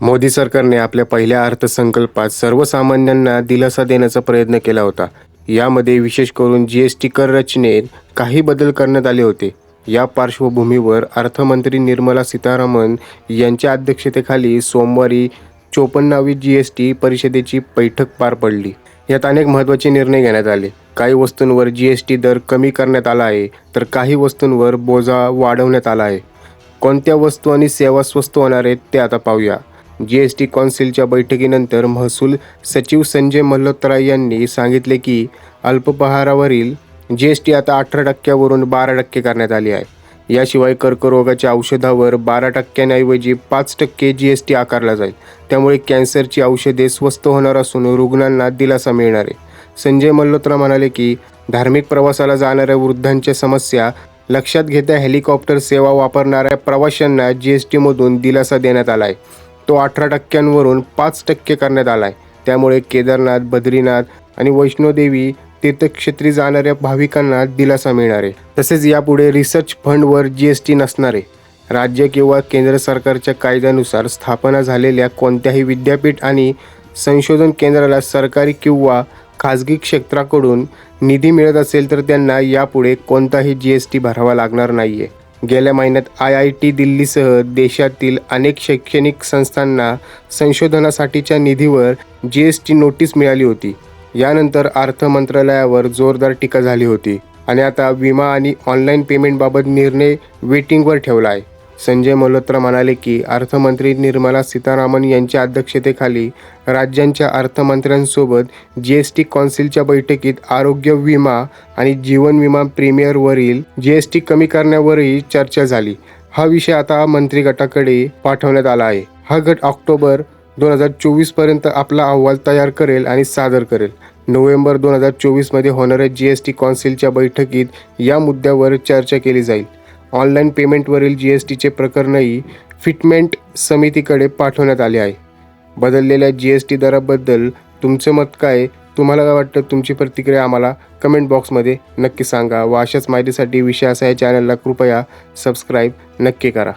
मोदी सरकारने आपल्या पहिल्या अर्थसंकल्पात सर्वसामान्यांना दिलासा देण्याचा प्रयत्न केला होता. यामध्ये विशेष करून जी एस टी कर रचनेत काही बदल करण्यात आले होते. या पार्श्वभूमीवर अर्थमंत्री निर्मला सीतारामन यांच्या अध्यक्षतेखाली सोमवारी चोपन्नावी जी एस टी परिषदेची बैठक पार पडली. यात अनेक महत्त्वाचे निर्णय घेण्यात आले. काही वस्तूंवर जी एस टी दर कमी करण्यात आला आहे तर काही वस्तूंवर बोजा वाढवण्यात आला आहे. कोणत्या वस्तू आणि सेवा स्वस्त होणार आहेत ते आता पाहूया. जी एस टी कौन्सिलच्या बैठकीनंतर महसूल सचिव संजय मल्होत्रा यांनी सांगितले की अल्पपहारावरील जी एस टी आता अठरा टक्क्यावरून बारा टक्के करण्यात आली आहे. याशिवाय कर्करोगाच्या औषधावर बारा टक्क्यांऐवजी पाच टक्के जी एस टी आकारला जाईल. त्यामुळे कॅन्सरची औषधे स्वस्त होणार असून रुग्णांना दिलासा मिळणार आहे. संजय मल्होत्रा म्हणाले की धार्मिक प्रवासाला जाणाऱ्या वृद्धांच्या समस्या लक्षात घेता हेलिकॉप्टर सेवा वापरणाऱ्या प्रवाशांना जी एस टीमधून दिलासा देण्यात आला आहे. तो अठरा टक्क्यांवरून पाच टक्के करण्यात आला आहे त्यामुळे केदारनाथ बद्रीनाथ आणि वैष्णोदेवी तीर्थक्षेत्री जाणाऱ्या भाविकांना दिलासा मिळणार. आहे तसेच यापुढे रिसर्च फंडवर जी एस टी नसणार. आहे राज्य किंवा केंद्र सरकारच्या कायद्यानुसार स्थापना झालेल्या कोणत्याही विद्यापीठ आणि संशोधन केंद्राला सरकारी किंवा खाजगी क्षेत्राकडून निधी मिळत असेल तर त्यांना यापुढे कोणताही जी एस टी भरावा लागणार नाही आहे गेल्या महिन्यात आय आय टी दिल्लीसह देशातील अनेक शैक्षणिक संस्थांना संशोधनासाठीच्या निधीवर जी एस टी नोटीस मिळाली होती. यानंतर अर्थ मंत्रालयावर जोरदार टीका झाली होती आणि आता विमा आणि ऑनलाईन पेमेंटबाबत निर्णय वेटिंगवर ठेवला आहे. संजय मल्होत्रा म्हणाले की अर्थमंत्री निर्मला सीतारामन यांच्या अध्यक्षतेखाली राज्यांच्या अर्थमंत्र्यांसोबत जी एस टी कौन्सिलच्या बैठकीत आरोग्य विमा आणि जीवन विमा प्रीमियरवरील जी एस टी कमी करण्यावरही चर्चा झाली. हा विषय आता मंत्री गटाकडे पाठवण्यात आला आहे. हा गट ऑक्टोबर दोन हजार चोवीसपर्यंत आपला अहवाल तयार करेल आणि सादर करेल. नोव्हेंबर दोन हजार चोवीसमध्ये होणाऱ्या जी एस टी कौन्सिलच्या बैठकीत या मुद्द्यावर चर्चा केली जाईल. ऑनलाईन पेमेंटवरील जी एस टीचे प्रकरणही फिटमेंट समितीकडे पाठवण्यात आले आहे. बदललेल्या जी एस टी दराबद्दल तुमचं मत काय? तुम्हाला काय वाटतं? तुमची प्रतिक्रिया आम्हाला कमेंट बॉक्समध्ये नक्की सांगा. व अशाच माहितीसाठी विषय असा या चॅनलला कृपया सबस्क्राईब नक्की करा.